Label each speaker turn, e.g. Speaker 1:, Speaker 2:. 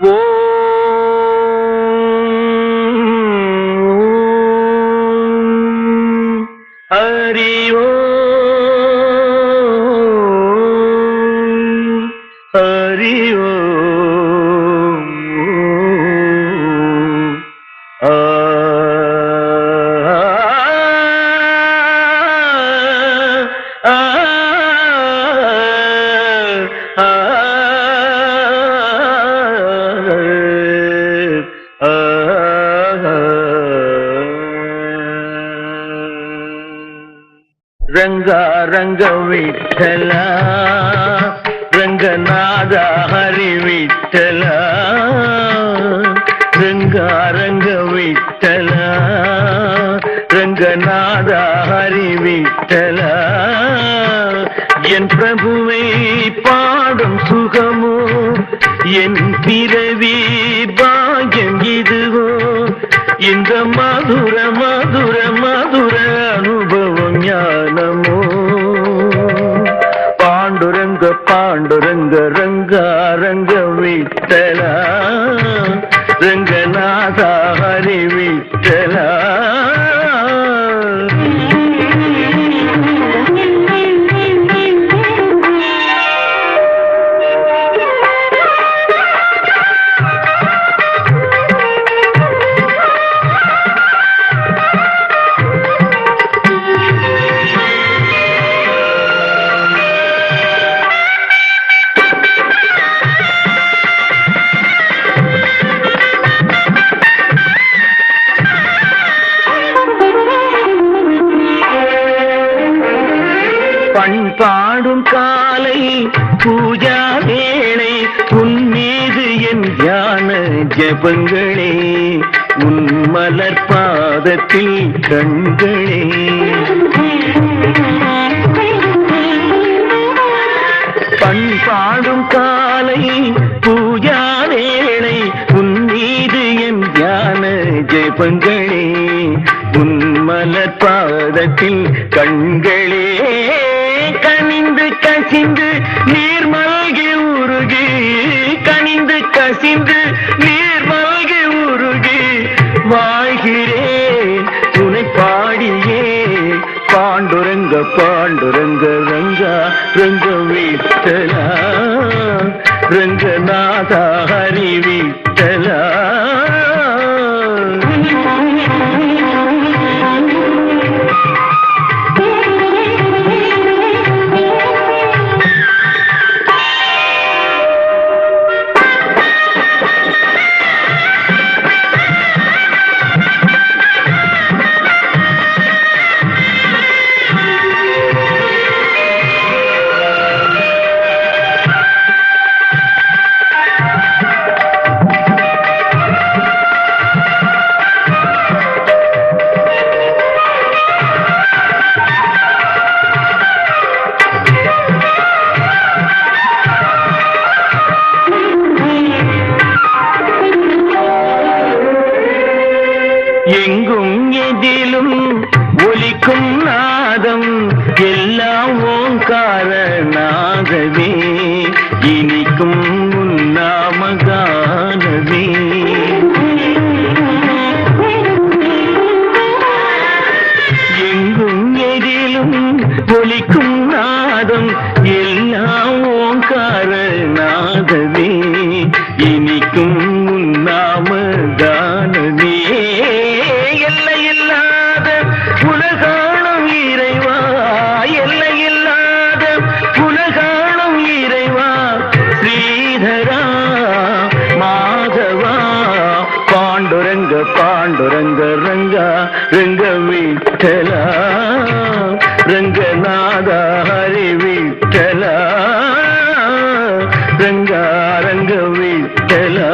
Speaker 1: ஓம் ஹரி ஓம் ரங்கா ரங்க விட்டலா? ரங்கநாதா ஹரி விட்டலா? ரங்கா ரங்க விட்டலா? ரங்கநாதா ஹரி விட்டலா? என் பிரபுவை பாடும் சுகமோ என் பிறவி பாகியம் இதுவோ? இந்த மதுர மதுர மதுர பாண்டுரங்க ரங்க ரங்கா ரங்க விட்டலா. ரங்க பண்பாடும் காலை பூஜா வேளை உன் மீது என் தியான ஜபங்களே உன் மலர் பாதத்தில் கண்களே. பண்பாடும் காலை பூஜா வேளை உன் மீது என் தியான ஜபங்களே உன் மலர் பாதத்தில் கண்களே. கனிந்து நீர் மல்கி உருகி கனிந்து கசிந்து நீர் மல்கி உருகி வாழ்கிறேன் துணை பாடியே பாண்டுரங்க பாண்டுரங்க ரங்கா ரங்க வீட்டலா ரங்கநாதா. எங்கும் எதிலும் ஒலிக்கும் நாதம் எல்லாம் ஓங்காரனாகவே. இனிக்கும் உன்னாமகானவே பாண்டுரங்க ரங்கா ரங்க விட்டலா ரங்கநாதா ஹரி விட்டலா ரங்கா ரங்க விட்டலா